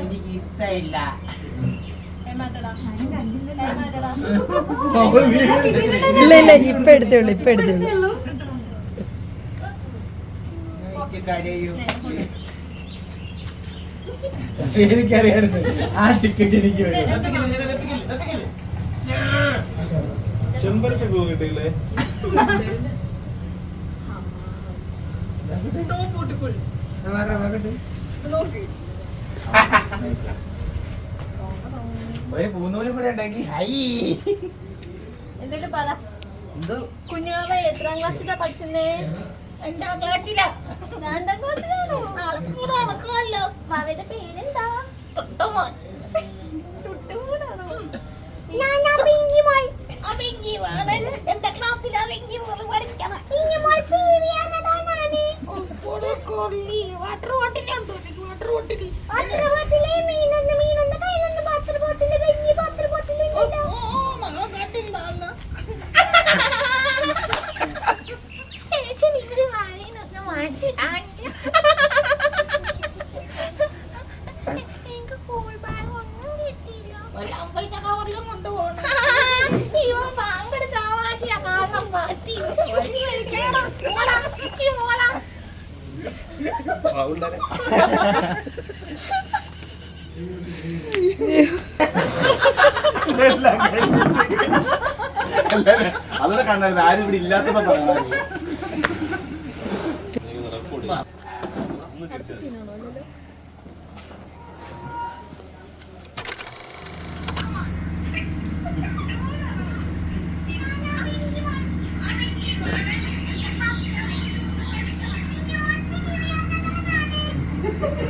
എനിക്ക് ഇഷ്ടമില്ല. ഇല്ല ഇല്ല ഇപ്പൊ എടുത്തോളൂ ഇപ്പൊ എടുത്തോളൂ എനിക്ക് കരയും എനിക്കറിയായിരുന്നു ആ ടിക്കറ്റ് എനിക്ക് ചെമ്പരത്തി പൂ കിട്ടില്ലേ സോ ബ്യൂട്ടിഫുൾ ഒരു പൂന്നൂലും കൂടെ ഉണ്ടെങ്കിൽ ഹൈ. എന്തെങ്കിലും പറ. എന്തോ? കുഞ്ഞുമാവ എത്രാം ക്ലാസ്സിലാ പഠിച്ചേ രണ്ടാം ക്ലാസ്സിലാ. രണ്ടാം ക്ലാസ്സിലാണോ? മാവയുടെ പേരെന്താ? തൊട്ടമോൻ തൊട്ടുമോനാണോ വാട്ടർ ബോട്ടിലുണ്ടോ വാട്ടർ ബോട്ടിൽ വാട്ടർ ബോട്ടിലെ മീനൊന്ന് അതോടെ കണ്ടായിരുന്നു. ആരും ഇവിടെ ഇല്ലാത്തപ്പോ പറഞ്ഞു